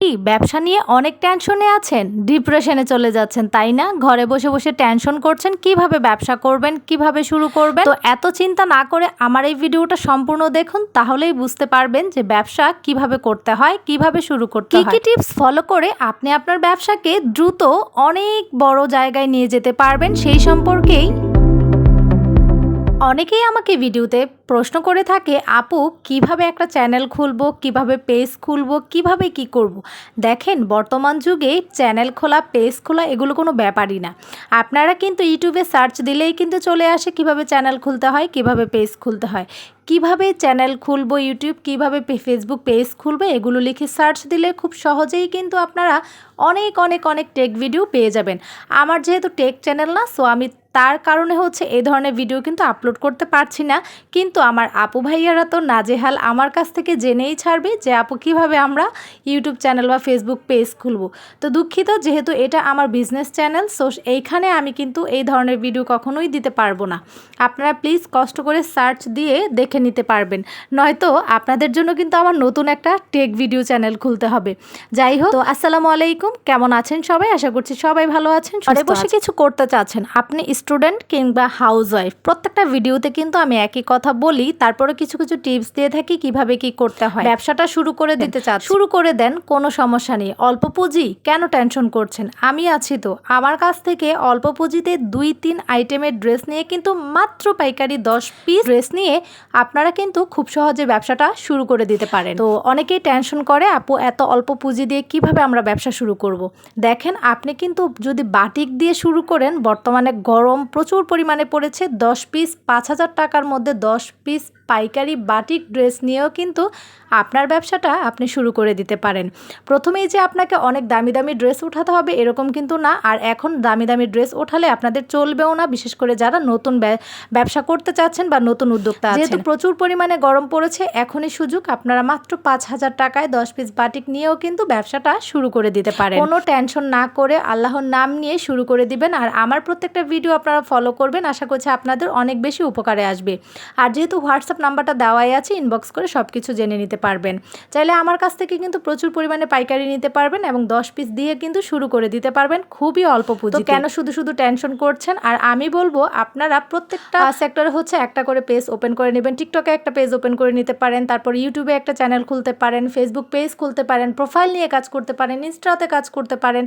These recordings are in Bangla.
কি ব্যবসা নিয়ে অনেক টেনশনে আছেন? ডিপ্রেশনে চলে যাচ্ছেন তাই না? ঘরে বসে বসে টেনশন করছেন কীভাবে ব্যবসা করবেন কীভাবে শুরু করবেন? তো এত চিন্তা না করে আমার এই ভিডিওটা সম্পূর্ণ দেখুন তাহলেই বুঝতে পারবেন যে ব্যবসা কীভাবে করতে হয় কীভাবে শুরু করতে হয়। কি টিপস ফলো করে আপনি আপনার ব্যবসাকে দ্রুত অনেক বড় জায়গায় নিয়ে যেতে পারবেন সেই সম্পর্কেই অনেকেই আমাকে ভিডিওতে প্রশ্ন করে থাকে, আপু, কীভাবে একটা চ্যানেল খুলব? কীভাবে পেজ খুলব? কীভাবে কি করব। দেখেন, বর্তমান যুগে চ্যানেল খোলা, পেজ খোলা এগুলো কোনো ব্যাপারই না। আপনারা কিন্তু ইউটিউবে সার্চ দিলেই কিন্তু চলে আসে কীভাবে চ্যানেল খুলতে হয়, কীভাবে পেজ খুলতে হয়। কীভাবে চ্যানেল খুলবো ইউটিউব, কীভাবে ফেসবুক পেজ খুলবে, এগুলো লিখে সার্চ দিলে খুব সহজেই কিন্তু আপনারা অনেক অনেক অনেক টেক ভিডিও পেয়ে যাবেন। আমার যেহেতু টেক চ্যানেল না সো আমি তার কারণে হচ্ছে এই ধরনের ভিডিও কিন্তু আপলোড করতে পারছি না। কিন্তু আমার আপু ভাইয়ারা তো নাজেহাল আমার কাছ থেকে জেনেই ছাড়বে যে আপু কীভাবে আমরা ইউটিউব চ্যানেল বা ফেসবুক পেজ খুলব। তো দুঃখিত যেহেতু এটা আমার বিজনেস চ্যানেল সো এইখানে আমি কিন্তু এই ধরনের ভিডিও কখনোই দিতে পারব না। আপনারা প্লিজ কষ্ট করে সার্চ দিয়ে দেখে নিতে পারবেন। নয়তো আপনাদের জন্য কিন্তু আমার নতুন একটা টেক ভিডিও চ্যানেল খুলতে হবে। যাই হোক তো আসসালামু আলাইকুম কেমন আছেন সবাই? আশা করছি সবাই ভালো আছেন ঘরে বসে কিছু করতে চাচ্ছেন। আপনি স্টুডেন্ট কিংবা হাউস ওয়াইফ প্রত্যেকটা ভিডিওতে কিন্তু আমি একই কথা বলি তারপরে কিছু কিছু টিপস দিয়ে থাকি কীভাবে কি করতে হয়। ব্যবসাটা শুরু করে দিতে চান শুরু করে দেন কোনো সমস্যা নেই। অল্প পুঁজি? কেন টেনশন করছেন? আমি আছি তো। আমার কাছ থেকে অল্প পুঁজিতে দুই তিন আইটেমের ড্রেস নিয়ে কিন্তু মাত্র পাইকারি দশ পিস ড্রেস নিয়ে আপনারা কিন্তু খুব সহজে ব্যবসাটা শুরু করে দিতে পারেন। তো অনেকেই টেনশন করে আপু এত অল্প পুঁজি দিয়ে কীভাবে আমরা ব্যবসা শুরু করব। দেখেন আপনি কিন্তু যদি বাটিক দিয়ে শুরু করেন বর্তমানে গরম প্রচুর পরিমাণে পড়েছে দশ পিস পাঁচ হাজার টাকার মধ্যে দশ পিস পাইকারি বাটিক ড্রেস নিয়েও কিন্তু আপনার ব্যবসাটা আপনি শুরু করে দিতে পারেন। প্রথমেই যে আপনাকে অনেক দামি দামি ড্রেস উঠাতে হবে এরকম কিন্তু না। আর এখন দামি দামি ড্রেস ওঠালে আপনাদের চলবেও না। বিশেষ করে যারা নতুন ব্যবসা করতে চাচ্ছেন বা নতুন উদ্যোক্তা যেহেতু প্রচুর পরিমাণে গরম পড়েছে এখনই সুযোগ আপনারা মাত্র পাঁচ হাজার টাকায় দশ পিস বাটিক নিয়েও কিন্তু ব্যবসাটা শুরু করে দিতে পারেন। কোনো টেনশন না করে আল্লাহর নাম নিয়ে শুরু করে দিবেন। আর আমার প্রত্যেকটা ভিডিও আপনারা ফলো করবেন। আশা করছি আপনাদের অনেক বেশি উপকারে আসবে। আর যেহেতু হোয়াটসঅ্যাপ নাম্বারটা দেওয়াই আছে ইনবক্স করে সব কিছু জেনে নিতে পারবেন। চাইলে আমার কাছ থেকে কিন্তু প্রচুর পরিমাণে পাইকারি নিতে পারবেন এবং দশ পিস দিয়ে কিন্তু শুরু করে দিতে পারবেন খুবই অল্প পুঁজি কেন শুধু শুধু টেনশন করছেন? আর আমি বলব আপনারা প্রত্যেকটা সেক্টরে হচ্ছে একটা করে পেজ ওপেন করে নেবেন। টিকটকে একটা পেজ ওপেন করে নিতে পারেন তারপর ইউটিউবে একটা চ্যানেল খুলতে পারেন ফেসবুক পেজ খুলতে পারেন প্রোফাইল নিয়ে কাজ করতে পারেন ইনস্টাতে কাজ করতে পারেন।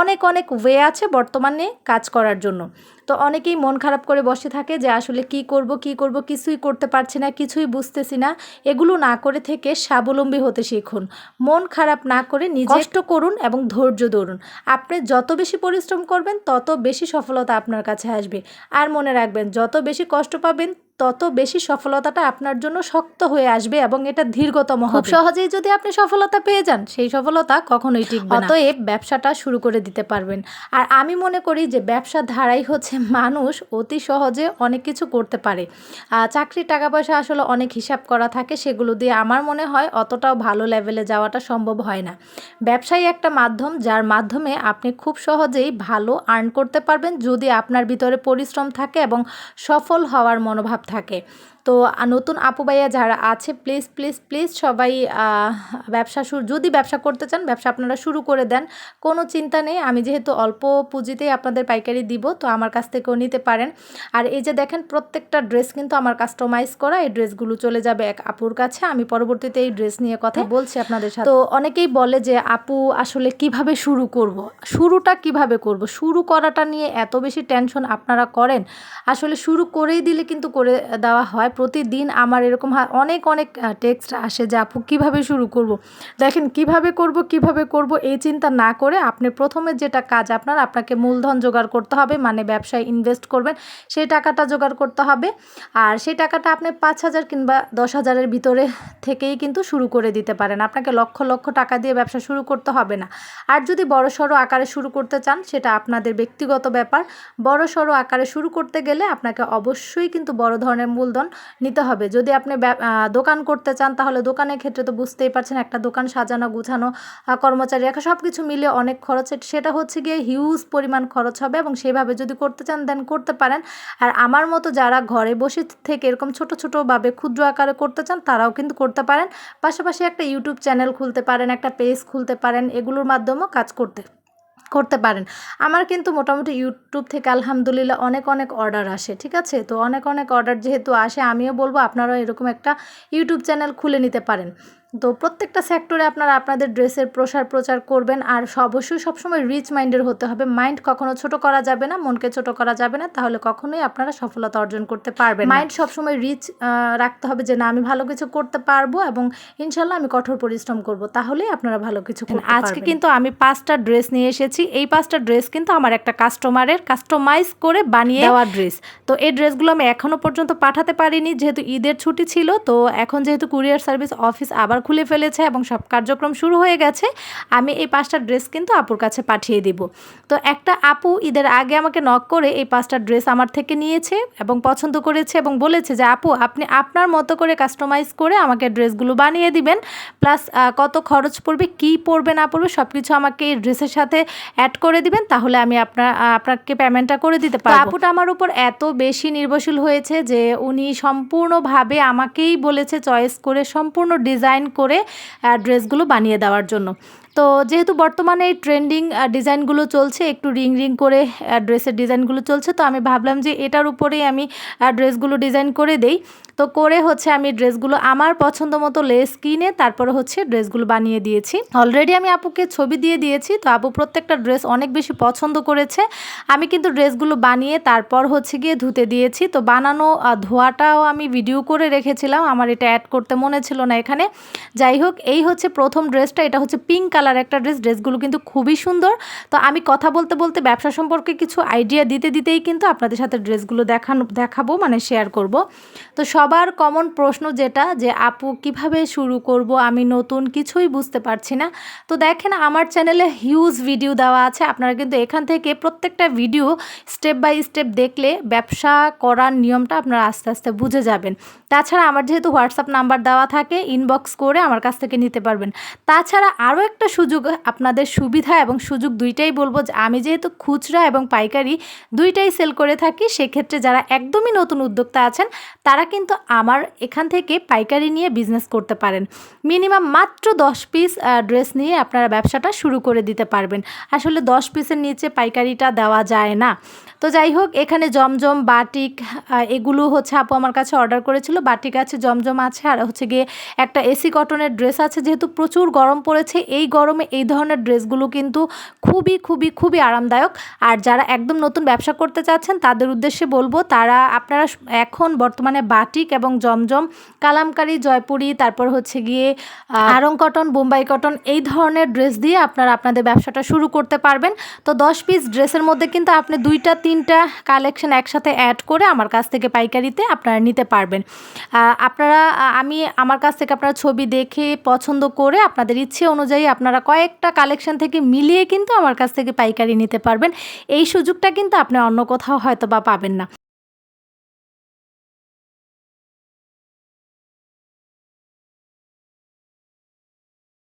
অনেক অনেক ওয়ে আছে বর্তমানে কাজ করার জন্য। তো অনেকেই মন খারাপ করে বসে থাকে যে আসলে কি করব কি করব কিছুই করতে পারছি না কিছুই বুঝতেছি না। এগুলো না করে থেকে স্বাবলম্বী হতে শিখুন। মন খারাপ না করে নিজে কষ্ট করুন এবং ধৈর্য ধরুন। আপনি যত বেশি পরিশ্রম করবেন তত বেশি সফলতা আপনার কাছে আসবে। আর মনে রাখবেন যত বেশি কষ্ট পাবেন তত বেশি সফলতাটা আপনার জন্য শক্ত হয়ে আসবে এবং এটা দীর্ঘতম খুব সহজেই যদি আপনি সফলতা পেয়ে যান সেই সফলতা কখনোই টিকবে না। অতএব ব্যবসাটা শুরু করে দিতে পারবেন। আর আমি মনে করি যে ব্যবসা ধারাই হচ্ছে মানুষ অতি সহজে অনেক কিছু করতে পারে। চাকরির টাকা পয়সা আসলে অনেক হিসাব করা থাকে সেগুলো দিয়ে আমার মনে হয় অতটাও ভালো লেভেলে যাওয়াটা সম্ভব হয় না। ব্যবসাই একটা মাধ্যম যার মাধ্যমে আপনি খুব সহজেই ভালো আর্ন করতে পারবেন যদি আপনার ভিতরে পরিশ্রম থাকে এবং সফল হওয়ার মনোভাব থাকে। তো নতুন আপু ভাইয়া যারা আছে প্লিজ প্লিজ প্লিজ সবাই ব্যবসা শুরু যদি ব্যবসা করতে চান ব্যবসা আপনারা শুরু করে দেন। কোনো চিন্তা নেই আমি যেহেতু অল্প পুঁজিতেই আপনাদের পাইকারি দিব তো আমার কাছ থেকেও নিতে পারেন। আর এই যে দেখেন প্রত্যেকটা ড্রেস কিন্তু আমার কাস্টমাইজ করা এই ড্রেসগুলো চলে যাবে এক আপুর কাছে। আমি পরবর্তীতে এই ড্রেস নিয়ে কথা বলছি আপনাদের সাথে। তো অনেকেই বলে যে আপু আসলে কীভাবে শুরু করব। শুরুটা কীভাবে করব। শুরু করাটা নিয়ে এত বেশি টেনশন আপনারা করেন? আসলে শুরু করেই দিলে কিন্তু করে দেওয়া হয় প্রতিদিন আমার এরকম অনেক অনেক টেক্সট আসে যে, আপু, কীভাবে শুরু করব। দেখেন, কীভাবে করব কীভাবে করব, এই চিন্তা না করে আপনি প্রথমে যেটা কাজ আপনার, আপনাকে মূলধন জোগাড় করতে হবে মানে ব্যবসায় ইনভেস্ট করবেন, সেই টাকাটা জোগাড় করতে হবে। আর সেই টাকাটা আপনি পাঁচ হাজার কিংবা দশ হাজারের ভিতরে থেকেই কিন্তু শুরু করে দিতে পারেন। আপনাকে লক্ষ লক্ষ টাকা দিয়ে ব্যবসা শুরু করতে হবে না। আর যদি বড় সড়ো আকারে শুরু করতে চান, সেটা আপনাদের ব্যক্তিগত ব্যাপার। বড় সড়ো আকারে শুরু করতে গেলে আপনাকে অবশ্যই কিন্তু বড় ধরনের মূলধন নিতে হবে। যদি আপনি দোকান করতে চান, তাহলে দোকানের ক্ষেত্রে তো বুঝতেই পারছেন, একটা দোকান সাজানো, গুছানো কর্মচারী রাখা সব কিছু মিলিয়ে অনেক খরচ। সেটা হচ্ছে গিয়ে হিউজ পরিমাণ খরচ হবে এবং সেভাবে যদি করতে চান দেন করতে পারেন। আর আমার মতো যারা ঘরে বসে থেকে এরকম ছোট, ছোটোভাবে ক্ষুদ্র আকারে করতে চান, তারাও কিন্তু করতে পারেন। পাশাপাশি একটা ইউটিউব চ্যানেল খুলতে পারেন, একটা পেজ খুলতে পারেন, এগুলোর মাধ্যমেও কাজ করতে করতে পারেন। আমার কিন্তু মোটামুটি ইউটিউব থেকে আলহামদুলিল্লাহ অনেক অনেক অর্ডার আসে, ঠিক আছে? তো অনেক অনেক অর্ডার যেহেতু আসে, আমিও বলব আপনারাও এরকম একটা ইউটিউব চ্যানেল খুলে নিতে পারেন। তো প্রত্যেকটা সেক্টরে আপনারা আপনাদের ড্রেসের প্রসার প্রচার করবেন আর অবশ্যই সবসময় রিচ মাইন্ডের হতে হবে। মাইন্ড কখনো ছোট করা যাবে না মনকে ছোট করা যাবে না তাহলে কখনোই আপনারা সফলতা অর্জন করতে পারবেন মাইন্ড সবসময় রিচ রাখতে হবে যে না আমি ভালো কিছু করতে পারব এবং ইনশাল্লাহ আমি কঠোর পরিশ্রম করব তাহলেই আপনারা ভালো কিছু আজকে কিন্তু আমি পাঁচটা ড্রেস নিয়ে এসেছি। এই পাঁচটা ড্রেস কিন্তু আমার একটা কাস্টমারের কাস্টমাইজ করে বানিয়ে দেওয়া ড্রেস তো এই ড্রেসগুলো আমি এখনও পর্যন্ত পাঠাতে পারিনি যেহেতু ঈদের ছুটি ছিল তো এখন যেহেতু কুরিয়ার সার্ভিস অফিস আবার খুলে ফেলেছে এবং সব কার্যক্রম শুরু হয়ে গেছে আমি এই পাঁচটা ড্রেস কিন্তু আপুর কাছে পাঠিয়ে দিব। তো একটা আপু ঈদের আগে আমাকে নক করে এই পাঁচটা ড্রেস আমার থেকে নিয়েছে এবং পছন্দ করেছে এবং বলেছে যে আপু আপনি আপনার মতো করে কাস্টমাইজ করে আমাকে ড্রেসগুলো বানিয়ে দিবেন প্লাস কত খরচ পড়বে কি পড়বে না পড়বে সব কিছু আমাকে এই ড্রেসের সাথে অ্যাড করে দিবেন তাহলে আমি আপনার আপনাকে পেমেন্টটা করে দিতে পারব। আপুটা আমার উপর এত বেশি নির্ভরশীল হয়েছে যে উনি সম্পূর্ণভাবে আমাকেই বলেছে চয়েস করে সম্পূর্ণ ডিজাইন করে ড্রেসগুলো বানিয়ে দেওয়ার জন্য। তো যেহেতু বর্তমানে এই ট্রেন্ডিং ডিজাইনগুলো চলছে, একটু রিং রিং করে ড্রেসের ডিজাইনগুলো চলছে, তো আমি ভাবলাম যে এটার উপরেই আমি ড্রেসগুলো ডিজাইন করে দেই। তো করে হচ্ছে আমি ড্রেসগুলো আমার পছন্দ মতো লেস কিনে, তারপরে হচ্ছে ড্রেসগুলো বানিয়ে দিয়েছি। অলরেডি আমি আপুকে ছবি দিয়ে দিয়েছি, তো আপু প্রত্যেকটা ড্রেস অনেক বেশি পছন্দ করেছে। আমি কিন্তু ড্রেসগুলো বানিয়ে তারপর হচ্ছে গিয়ে ধুতে দিয়েছি। তো বানানো ধোয়াটাও আমি ভিডিও করে রেখেছিলাম, আমার এটা অ্যাড করতে মনে ছিল না এখানে। যাই হোক, এই হচ্ছে প্রথম ড্রেসটা এটা হচ্ছে পিঙ্ক কালার একটা ড্রেস ড্রেসগুলো কিন্তু খুবই সুন্দর। তো আমি কথা বলতে বলতে ব্যবসা সম্পর্কে কিছু আইডিয়া দিতে দিতেই কিন্তু আপনাদের সাথে ড্রেসগুলো দেখানো, দেখাবো মানে শেয়ার করব। তো সবার কমন প্রশ্ন যেটা, যে আপু কীভাবে শুরু করব, আমি নতুন কিছুই বুঝতে পারছি না। তো দেখেন আমার চ্যানেলে হিউজ ভিডিও দেওয়া আছে, আপনারা কিন্তু এখান থেকে প্রত্যেকটা ভিডিও স্টেপ বাই স্টেপ দেখলে ব্যবসা করার নিয়মটা আপনারা আস্তে আস্তে বুঝে যাবেন। তাছাড়া আমার যেহেতু হোয়াটসঅ্যাপ নাম্বার দেওয়া থাকে ইনবক্স করে আমার কাছ থেকে নিতে পারবেন। তাছাড়া আরও একটা সুযোগ, আপনাদের সুবিধা এবং সুযোগ দুইটাই বলব যে আমি যেহেতু খুচরা এবং পাইকারি দুইটাই সেল করে থাকি, সেক্ষেত্রে যারা একদমই নতুন উদ্যোক্তা আছেন, তারা কিন্তু আমার এখান থেকে পাইকারি নিয়ে বিজনেস করতে পারেন। মিনিমাম মাত্র দশ পিস ড্রেস নিয়ে আপনারা ব্যবসাটা শুরু করে দিতে পারবেন। আসলে দশ পিসের নিচে পাইকারিটা দেওয়া যায় না। তো যাই হোক, এখানে জমজম, বাটিক এগুলো হচ্ছে আপু আমার কাছে অর্ডার করেছিল। বাটিক আছে, জমজম আছে, আর হচ্ছে গিয়ে একটা এসি কটনের ড্রেস আছে, যেহেতু প্রচুর গরম পড়েছে, এই গরমে এই ধরনের ড্রেসগুলো কিন্তু খুবই খুবই খুবই আরামদায়ক। আর যারা একদম নতুন ব্যবসা করতে চাচ্ছেন, তাদের উদ্দেশ্যে বলব, তারা আপনারা এখন বর্তমানে বাটিক এবং জমজম, কালামকারি, জয়পুরি, তারপর হচ্ছে গিয়ে আরং কটন, বোম্বাই কটন, এই ধরনের ড্রেস দিয়ে আপনারা আপনাদের ব্যবসাটা শুরু করতে পারবেন। তো দশ পিস ড্রেসের মধ্যে কিন্তু আপনি দুইটা, তিনটা কালেকশন একসাথে অ্যাড করে আমার কাছ থেকে পাইকারিতে আপনারা নিতে পারবেন। আপনারা আমি আমার কাছ থেকে আপনারা ছবি দেখে, পছন্দ করে আপনাদের ইচ্ছে অনুযায়ী আপনারা কয়েকটা কালেকশন থেকে মিলিয়ে কিন্তু আমার কাছ থেকে পাইকারি নিতে পারবেন। এই সুযোগটা কিন্তু আপনি অন্য কোথাও হয়তো বা পাবেন না।